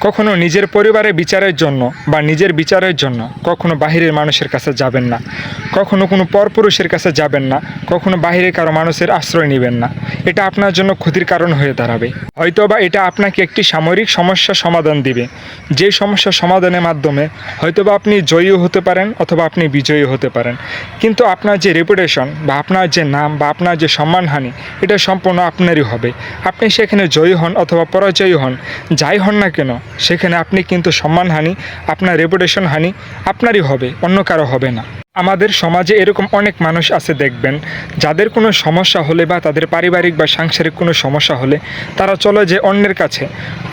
কখনো নিজের পরিবারের বিচারের জন্য বা নিজের বিচারের জন্য কখনো বাহিরের মানুষের কাছে যাবেন না। কখনো কোনো পরপুরুষের কাছে যাবেন না। কখনো বাহিরে কারও মানুষের আশ্রয় নেবেন না। এটা আপনার জন্য ক্ষতির কারণ হয়ে দাঁড়াবে। হয়তো বা এটা আপনাকে একটি সামরিক সমস্যা সমাধান দিবে। যে সমস্যা সমাধানের মাধ্যমে হয়তোবা আপনি জয়ী হতে পারেন অথবা আপনি বিজয়ী হতে পারেন। কিন্তু আপনার যে রেপুটেশন বা আপনার যে নাম বা আপনার যে সম্মানহানি, এটা সম্পূর্ণ আপনারই হবে। আপনি সেখানে জয়ী হন অথবা পরাজয়ী হন, যাই হন না কেন সেখানে আপনি কিন্তু সম্মানহানি আপনার রেপুটেশন হানি আপনারই হবে অন্য কারও হবে না। আমাদের সমাজে এরকম অনেক মানুষ আছে দেখবেন, যাদের কোনো সমস্যা হলে বা তাদের পারিবারিক বা সাংসারিক কোনো সমস্যা হলে তারা চলে যে অন্যের কাছে,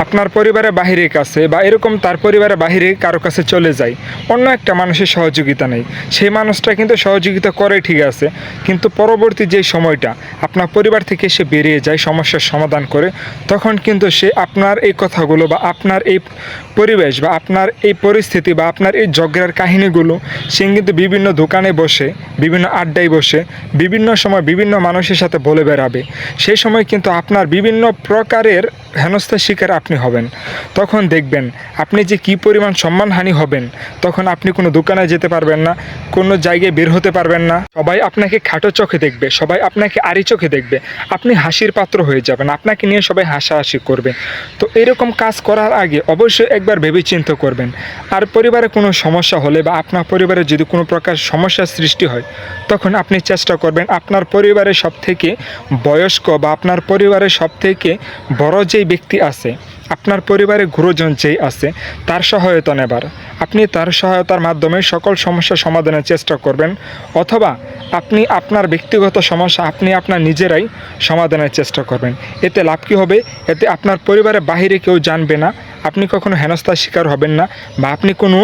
আপনার পরিবারের বাহিরের কাছে বা এরকম তার পরিবারের বাহিরে কারও কাছে চলে যায়। অন্য একটা মানুষের সহযোগিতা নেই। সেই মানুষটা কিন্তু সহযোগিতা করে ঠিক আছে, কিন্তু পরবর্তী যে সময়টা আপনার পরিবার থেকে সে বেরিয়ে যায়, সমস্যার সমাধান করে, তখন কিন্তু সে আপনার এই কথাগুলো বা আপনার এই পরিবেশ বা আপনার এই পরিস্থিতি বা আপনার এই ঝগড়ার কাহিনীগুলো সে কিন্তু বিভিন্ন দোকানে বসে, বিভিন্ন আড্ডায় বসে, বিভিন্ন সময় বিভিন্ন মানুষের সাথে বলে বেড়াবে। সেই সময় কিন্তু আপনার বিভিন্ন প্রকারের হেনস্থার শিকার আপনি হবেন। তখন দেখবেন, আপনি যে কী পরিমাণ সম্মানহানি হবেন, তখন আপনি কোনো দোকানে যেতে পারবেন না, কোনো জায়গায় বের হতে পারবেন না। সবাই আপনাকে খাটো চোখে দেখবে, সবাই আপনাকে আড়ি চোখে দেখবে। আপনি হাসির পাত্র হয়ে যাবেন, আপনাকে নিয়ে সবাই হাসাহাসি করবে। তো এরকম কাজ করার আগে অবশ্যই একবার ভেবে চিন্তা করবেন। আর পরিবারে কোনো সমস্যা হলে বা আপনার পরিবারে যদি কোনো প্রকার সমস্যার সৃষ্টি হয়, তখন আপনি চেষ্টা করবেন আপনার পরিবারের সব থেকে বয়স্ক বা আপনার পরিবারের সব থেকে বড় যেই ব্যক্তি আছে, আপনার পরিবারে গুরুজন যেই আছে, তার সহায়তা নেবার। আপনি তার সহায়তার মাধ্যমে সকল সমস্যা সমাধানের চেষ্টা করবেন, অথবা আপনি আপনার ব্যক্তিগত সমস্যা আপনি আপনার নিজেরাই সমাধানের চেষ্টা করবেন। এতে লাভ কী হবে? এতে আপনার পরিবারের বাহিরে কেউ জানবে না আপনি কখনো হেনস্থার শিকার হবেন না বা আপনি কোনো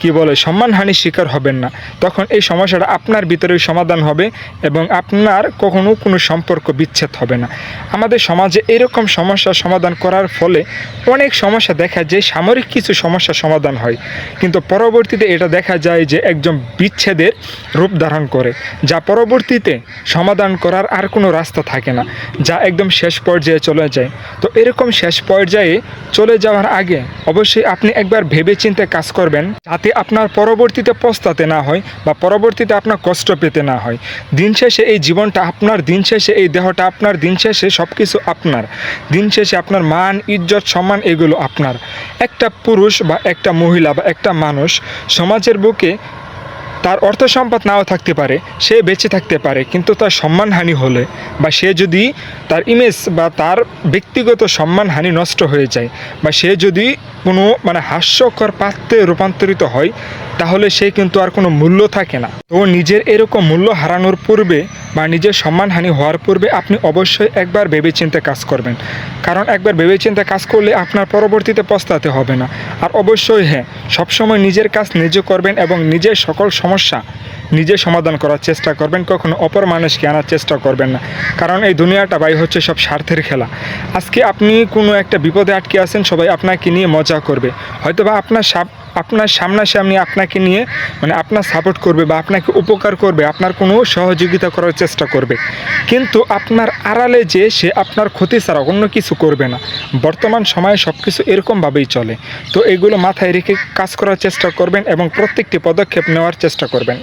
কি বলে, সম্মানহানির শিকার হবেন না। তখন এই সমস্যাটা আপনার ভিতরেই সমাধান হবে এবং আপনার কখনো কোনো সম্পর্ক বিচ্ছেদ হবে না। আমাদের সমাজে এরকম সমস্যার সমাধান করার ফলে অনেক সমস্যা দেখা যায়, সামরিক কিছু সমস্যার সমাধান হয়। কিন্তু পরবর্তীতে এটা দেখা যায় যে একজন বিচ্ছেদের রূপ ধারণ করে, যা পরবর্তীতে সমাধান করার আর কোনো রাস্তা থাকে না, যা একদম শেষ পর্যায়ে চলে যায়। তো এরকম শেষ পর্যায়ে চলে যাওয়ার আগে অবশ্যই আপনি একবার ভেবে চিন্তে কাজ করবেন যাতে আপনার পরবর্তীতে পস্তাতে না হয় বা পরবর্তীতে আপনার কষ্ট পেতে না হয়। দিন শেষে এই জীবনটা আপনার, দিন শেষে এই দেহটা আপনার, দিন শেষে সব কিছু আপনার। দিন শেষে আপনার মান, ইজ্জত, সম্মান এগুলো আপনার। একটা পুরুষ বা একটা মহিলা বা একটা মানুষ সমাজের বুকে তার অর্থ সম্পদ নাও থাকতে পারে, সে বেঁচে থাকতে পারে, কিন্তু তার সম্মানহানি হলে বা সে যদি তার ইমেজ বা তার ব্যক্তিগত সম্মানহানি নষ্ট হয়ে যায় বা সে যদি কোনো মানে হাস্যকর পাত্রে রূপান্তরিত হয়, তাহলে সে কিন্তু আর কোনো মূল্য থাকে না। তো নিজের এরকম মূল্য হারানোর পূর্বে বা নিজের সম্মানহানি হওয়ার পূর্বে আপনি অবশ্যই একবার ভেবেচিন্তে কাজ করবেন। কারণ একবার ভেবেচিন্তে কাজ করলে আপনার পরবর্তীতে পস্তাতে হবে না। আর অবশ্যই হ্যাঁ সবসময় নিজের কাজ নিজে করবেন এবং নিজের সকল সমস্যা, নিজে সমাধান করার চেষ্টা করবেন, কখনো অপর মানুষকে আনার চেষ্টা করবেন না। কারণ এই দুনিয়াটা ভাই হচ্ছে সব স্বার্থের খেলা। আজকে আপনি কোনো একটা বিপদে আটকে আছেন, সবাই আপনাকে নিয়ে মজা করবে। হয়তোবা আপনার সাপ আপনার সামনাসামনি আপনাকে নিয়ে মানে আপনার সাপোর্ট করবে বা আপনাকে উপকার করবে, আপনার কোনো সহযোগিতা করার চেষ্টা করবে। কিন্তু আপনার আড়ালে যে সে আপনার ক্ষতি ছাড়া অন্য কিছু করবে না। বর্তমান সময়ে সব কিছু এরকমভাবেই চলে। তো এগুলো মাথায় রেখে কাজ করার চেষ্টা করবেন এবং প্রত্যেকটি পদক্ষেপ নেওয়ার চেষ্টা করবেন।